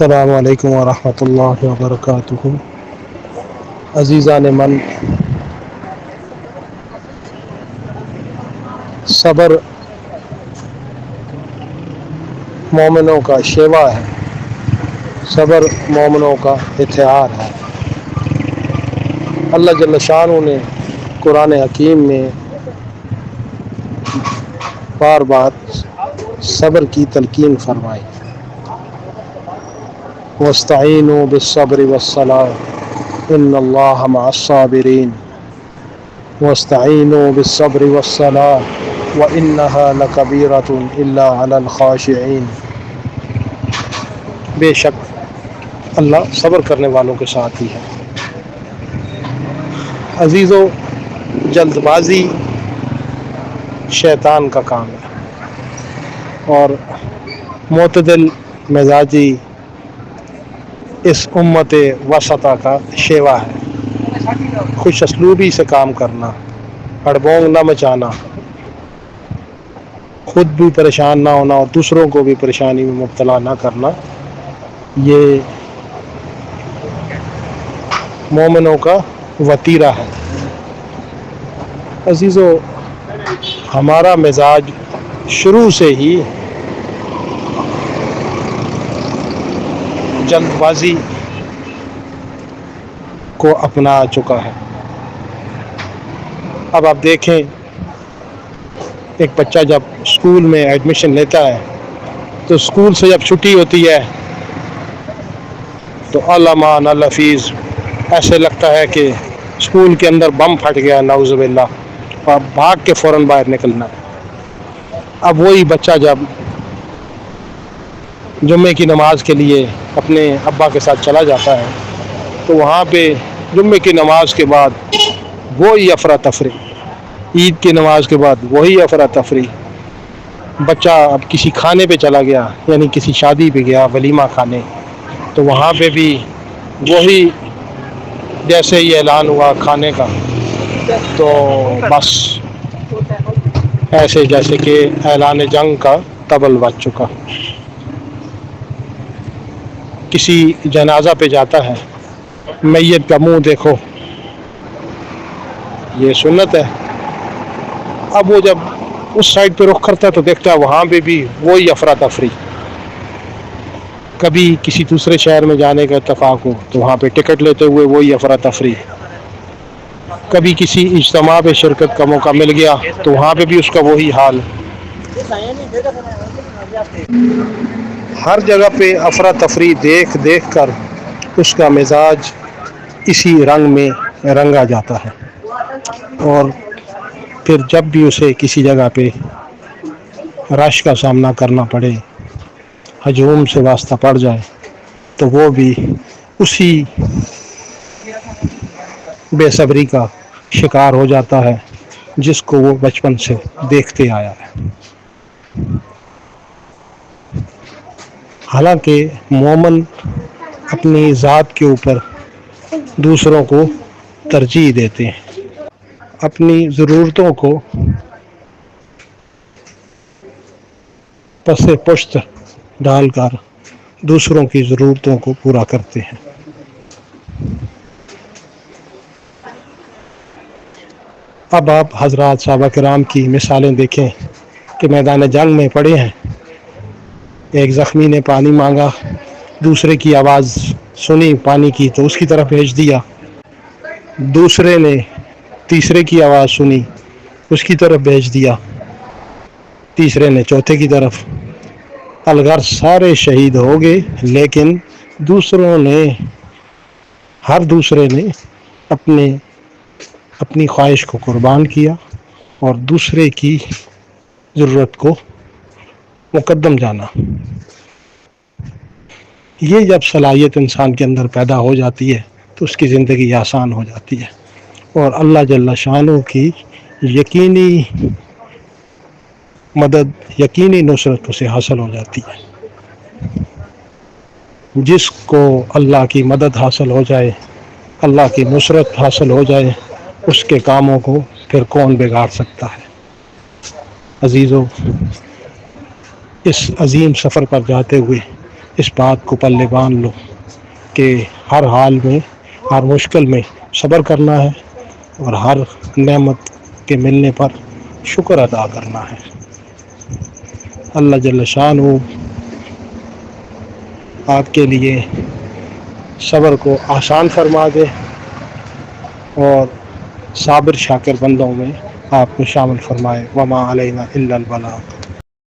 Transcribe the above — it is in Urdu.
السلام علیکم ورحمۃ اللہ وبرکاتہ۔ عزیزا نے من، صبر مومنوں کا شیوا ہے، صبر مومنوں کا اتحاد ہے۔ اللہ ج شاہ نے قرآن حکیم میں بار بار صبر کی تلقین فرمائی۔ وسطین و بصبری وسلام ان اللہ صابرین وسطین و بصبری وسلام و انََََََََََََََََََََََََََََََََََََََََََََََََََََََََََََََََََََََ لقبیرۃ اللہ علی الخاشعين. بے شک اللہ صبر کرنے والوں کے ساتھ ہی ہے. عزیز و جلد بازی شیطان کا کام ہے اور معتدل مزاجی اس امت وسطی کا شیوا ہے۔ خوش اسلوبی سے کام کرنا، ہڑبونگ نہ مچانا۔ خود بھی پریشان نہ ہونا اور دوسروں کو بھی پریشانی میں مبتلا نہ کرنا۔ یہ مومنوں کا وطیرہ ہے۔ عزیز و ہمارا مزاج شروع سے ہی جلد بازی کو اپنا چکا ہے۔ اب آپ دیکھیں، ایک بچہ جب اسکول میں ایڈمیشن لیتا ہے، تو اسکول سے جب چھٹی ہوتی ہے، تو علامہ نفیس ایسے لگتا ہے کہ اسکول کے اندر بم پھٹ گیا نوزب اللہ اور بھاگ کے فوراً باہر نکلنا۔ اب وہی بچہ جب جمعے کی نماز کے لیے اپنے ابا کے ساتھ چلا جاتا ہے، تو وہاں پہ جمعے کی نماز کے بعد وہی افراتفری عید کی نماز کے بعد وہی افراتفری بچہ اب کسی کھانے پہ چلا گیا یعنی کسی شادی پہ گیا، ولیمہ کھانے۔ تو وہاں پہ بھی وہی جیسے ہی اعلان ہوا کھانے کا، تو بس ایسے جیسے کہ اعلان جنگ کا تبل بچ چکا۔ کسی جنازہ پہ جاتا ہے۔ میت کا منہ دیکھو۔ یہ سنت ہے۔ اب وہ جب اس سائڈ پہ رخ کرتا ہے تو دیکھتا ہے وہاں پہ بھی وہی افراتفری۔ کبھی کسی دوسرے شہر میں جانے کا اتفاق ہو تو وہاں پہ ٹکٹ لیتے ہوئے وہی افراتفری۔ کبھی کسی اجتماع پہ شرکت کا موقع مل گیا تو وہاں پہ بھی اس کا وہی حال۔ ہر جگہ پہ افراتفری دیکھ دیکھ کر اس کا مزاج اسی رنگ میں رنگا جاتا ہے۔ اور پھر جب بھی اسے کسی جگہ پہ رش کا سامنا کرنا پڑے، ہجوم سے واسطہ پڑ جائے، تو وہ بھی اسی بےصبری کا شکار ہو جاتا ہے، جس کو وہ بچپن سے دیکھتے آیا ہے۔ حالانکہ مومن اپنی ذات کے اوپر دوسروں کو ترجیح دیتے ہیں۔ اپنی ضرورتوں کو پس پشت ڈال کر دوسروں کی ضرورتوں کو پورا کرتے ہیں۔ اب آپ حضرات صحابہ کرام کی مثالیں دیکھیں کہ میدان جنگ میں پڑے ہیں۔ ایک زخمی نے پانی مانگا، دوسرے کی آواز سنی، پانی کی تو اس کی طرف بھیج دیا۔ دوسرے نے تیسرے کی آواز سنی، اس کی طرف بھیج دیا۔ تیسرے نے چوتھے کی طرف۔ الغر سارے شہید ہو گئے، لیکن دوسروں نے، ہر دوسرے نے اپنے، اپنی خواہش کو قربان کیا اور دوسرے کی ضرورت کو مقدم جانا۔ یہ جب صلاحیت انسان کے اندر پیدا ہو جاتی ہے تو اس کی زندگی آسان ہو جاتی ہے اور اللہ جل شاہوں کی یقینی مدد، یقینی نصرت سے حاصل ہو جاتی ہے۔ جس کو اللہ کی مدد حاصل ہو جائے، اللہ کی نصرت حاصل ہو جائے، اس کے کاموں کو پھر کون بگاڑ سکتا ہے؟ عزیز و اس عظیم سفر پر جاتے ہوئے اس بات کو پلے باندھ لو کہ ہر حال میں، ہر مشکل میں صبر کرنا ہے اور ہر نعمت کے ملنے پر شکر ادا کرنا ہے۔ اللہ جل شاہ آپ کے لیے صبر کو آسان فرما دے اور صابر شاکر بندوں میں آپ کو شامل فرمائے۔ وما علیہ البلا